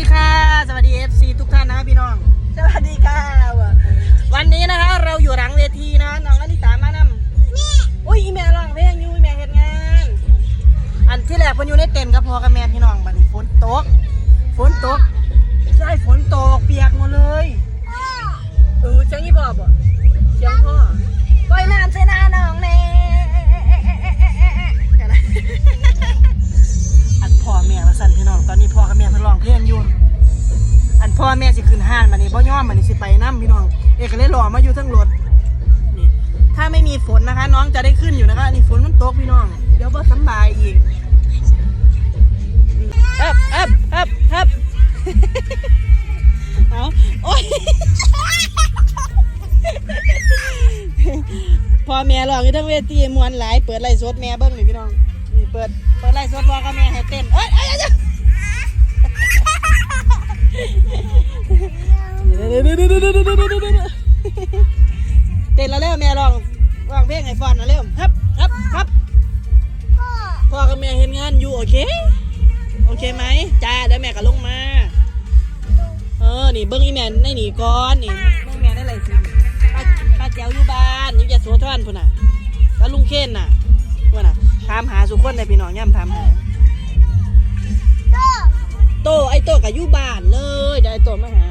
ดีค่ะ สวัสดี FC ทุกท่านนะครับพี่น้อง สวัสดีค่ะ วันนี้นะคะเราอยู่หลังเวทีนะน้องอลิตามานำอุ้ยอีแม่ร้องเพลงอยู่อีแม่เฮ็ดงาน อันที่แรกเพิ่นอยู่ในเต็นท์กับพ่อกับแม่พี่น้องบัดนี้ฝนตก ฝนตก ใช่ฝนตกเปียกหมดเลย เออเสียงอีพ่อบ่เสียงพ่อ เอกก็เลยรอมาอยู่ทั้งรถนี่ถ้าไม่มีฝนนะคะ น้องจะได้ขึ้นอยู่นะคะ นี่ฝนมันตกพี่น้อง เดี๋ยวบ่สบายอีกเอ๊บเอ๊บเอ๊บเอ๊บเอาโอ้ยพ่อแม่ร้องอยู่ทั้งเวทีมวนหลาย เปิดไลฟ์สดแม่เบิ้งนี่พี่น้องนี่เปิดเปิดไลฟ์สดพ่อกับแม่ให้เต้นเอ้ยเอ้ยเอ้ยเต้นแล้วเร็วแม่ร้องร้องเพลงให้ฟอนนะเร็วครับครับครับพ่อกับแม่เห็นงานอยู่โอเค โอเคไหมจ้าเดี๋ยวแม่ก็ลงมา เออ นี่เบิ้งอีแม่ในนี่ก่อนนี่เบิ้งแม่ได้ไรสิป้าป้าแจ๋วอยู่บ้านนี่จะโสธรพุ่นน่ะแล้วลุงเคนน่ะพุ่นน่ะถามหาสุคนในพี่น้องย่ำถามหาโตไอ้โตกับอยู่บ้านเลยเดี๋ยวไอ้โตมาหา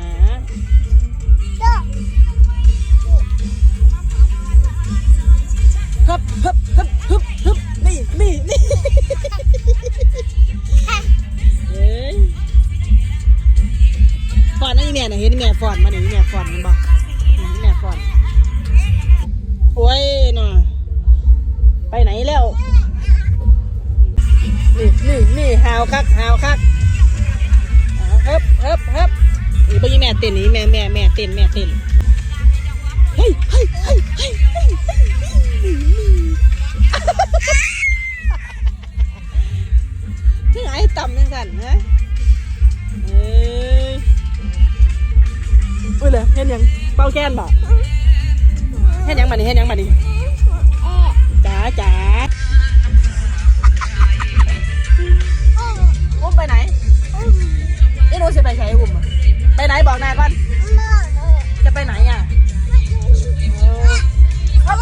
หาวคักหาวคักเฮ้บเฮ้บเฮ้บนี่เบิ่งอีแม่เต้นนี่แม่แม่แม่เต้นแม่เต้นเฮ้ยเฮ้ยเฮ้ยเฮ้ยเฮ้ยเฮ้ยถึงไอ้ต่ำจังสันฮะเอ้ยอุ้ยเลยเห็นยังเป่าแก้นบ่เห็นยังมานี่เห็นยังมานี่จ๋าจ๋า ไปไหนนี่หนูจะไปใช้อุ่มไปไหนบอกนายก่อนจะไปไหนอะเออฮับ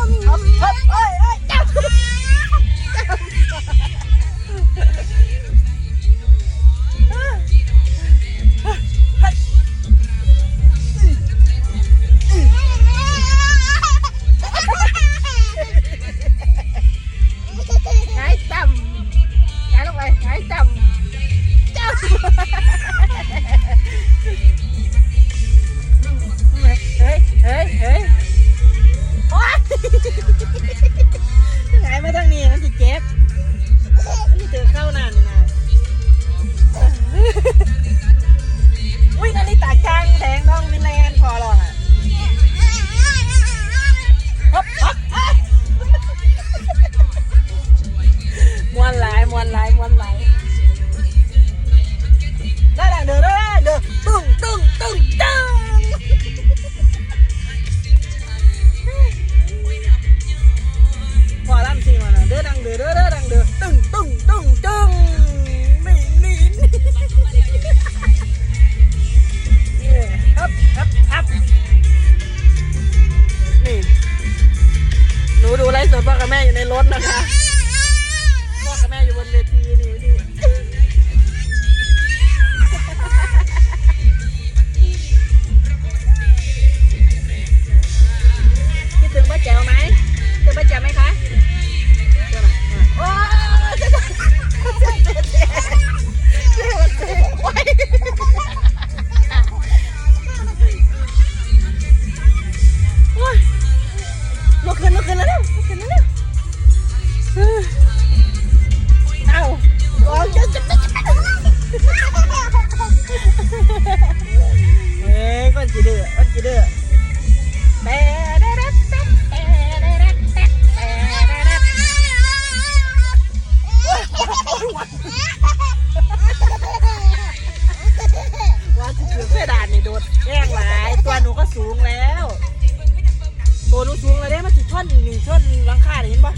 ดแย่งหลายตัวหนูก็สูงแล้ว ตัวหนูสูงแล้วได้มาสิท่อนหนึ่งท่อนหลังคาเห็นปะ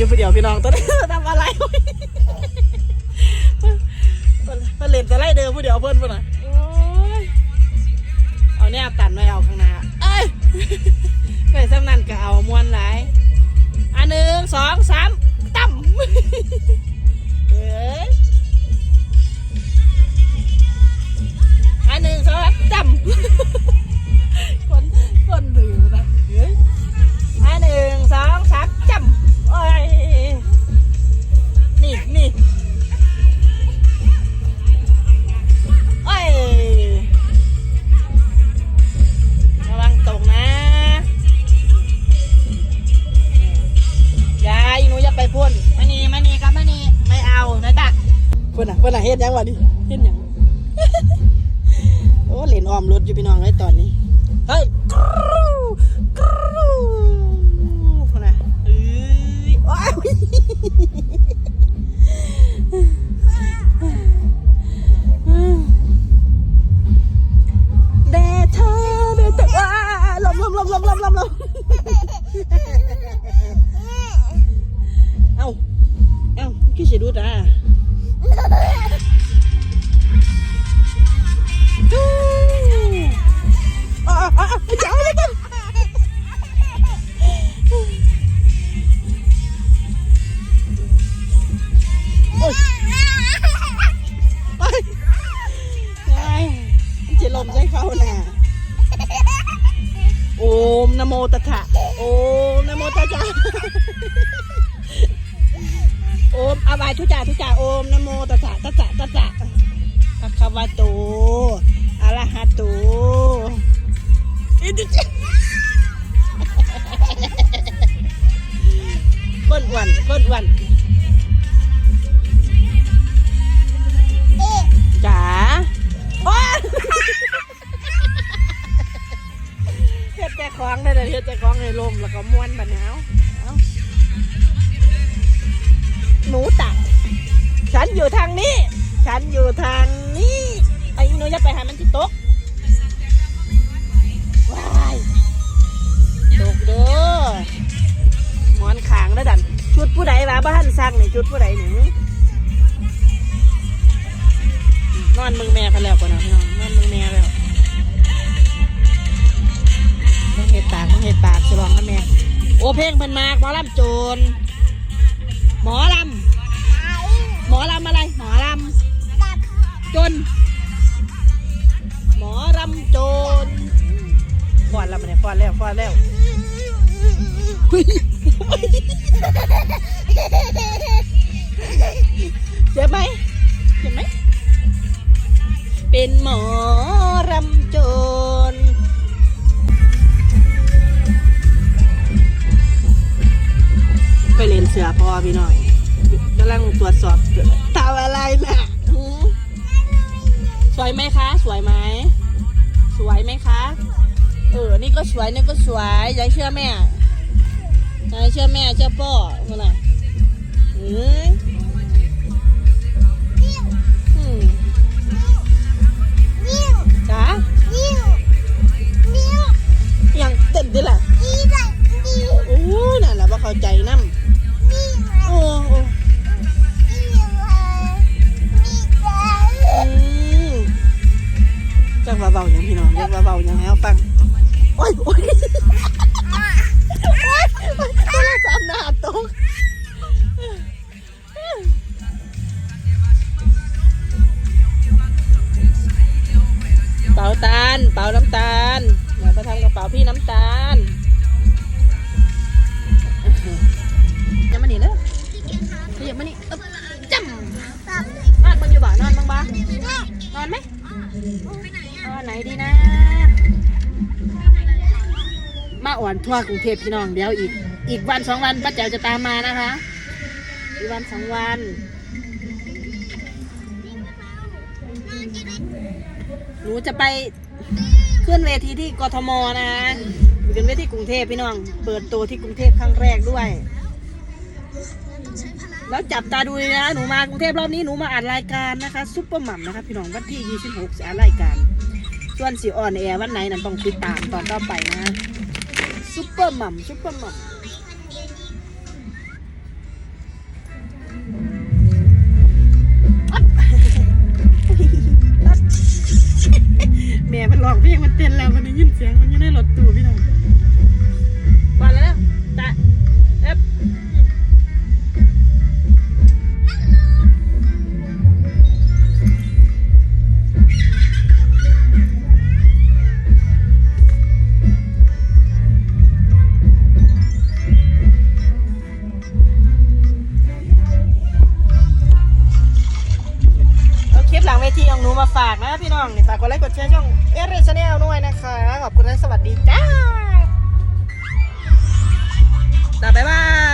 อยู่ผู้เดียวพี่น้องตอนนี้ทำอะไรวะเพิ่นเพิ่นเล่นสไลเดอร์ผู้เดียวเพิ่นเพิ่นน่ะโอ้ยเอาเนี่ยตัดไว้เอาข้างหน้าเอ้ยไปสำนันก็เอามวนหลายอันหนึ่งสองสามตั้มเอ้ย วันอะพ่นอะเฮ็ดยังวะนี่เฮ็ดยัง โอ้เหรียญออมรถอยู่พี่น้องเลยตอนนี้ เฮ้ยกรูกรูพ่นะเอ้ยว้าว อาวายทุจ่าทุจ่าโอมนะโมตัสสะตัสสะตัสสะภะคะวะโตอะระหะโตอิติจิก้นอ้วันก้นอ้วันันอยู่ทางนี้ไอ้หนูจะไปหามันที่ตกว้ายตกเด้อหมอนขางแล้วดัน ชุดผู้ใดวะบ้านสร้างนี่ชุดผู้ใดหนึ่งนอนมึงแม่กันแล้วก่อนนะพี่น้องนอนมึงแม่แล้วมึงเห็ดปากมึงเห็ดปากสลองนะแม่โอเพลงเพิ่นมากหมอลำโจรหมอลำหมอลำอะไร หมอลำ จน หมอลำโจรฟอนแล้วมันเนี่ยฟอนแล้วฟอนแล้วอุ๊ยเจ็บไหมเจ็บไหม เป็นหมอรำโจรไปเรียนเสือพอพี่น้อยกำลังตรวจสอบทำอะไรน่ะหือส วยไหมคะ สวยไหม สวยไหมคะ เออ นี่ก็สวย นี่ก็สวยยายเชื่อแม่ยายเชื่อแม่เชื่อพ่อคนน่ะอืมอืมจ้ายังเต้นด้วยล่ะโอ้ยนั่นแหละว่าเข้าใจน้ำ จังว่าเบาอย่างพี่น้องจังว่าเบาอย่างให้เอาฟังโอ้ยโอ้ยโทรศัพท์หน้าตกเป่าตาลเป่าน้ำตาลมาไปทำกระเป๋าพี่น้ำตาล มาอ่อนทั่วกรุงเทพพี่น้องเดี๋ยวอีก อีกวันสองวันป้าแจ๋วจะตามมานะคะ อีกวันสองวันหนูจะไปขึ้นเวทีที่กทมนะคะขึ้นเวทีกรุงเทพพี่น้อง เปิดตัวที่กรุงเทพครั้งแรกด้วย แล้วจับตาดูเลยนะหนูมากรุงเทพรอบนี้หนูมาอัดรายการนะคะซุปเปอร์หม่ำนะคะพี่น้องวันที่ 26จะอัดรายการ ส่วนสีอ่อนแอร์วันไหนนั้นต้องติดตามตอนต่อไปนะ ปเปอร์หม่ำซุปเปอร์หม่ำอัมแม่มันหลอกเพลงมันเต้นแล้วมันได้ยินเสียงมันยังได้รถตู้พี่น้องากกดไลค์กดแชร์ช่องเอเรชแนลด้วยนะคะ ขอบคุณและสวัสดีจ้าจ้าบ๊ายบาย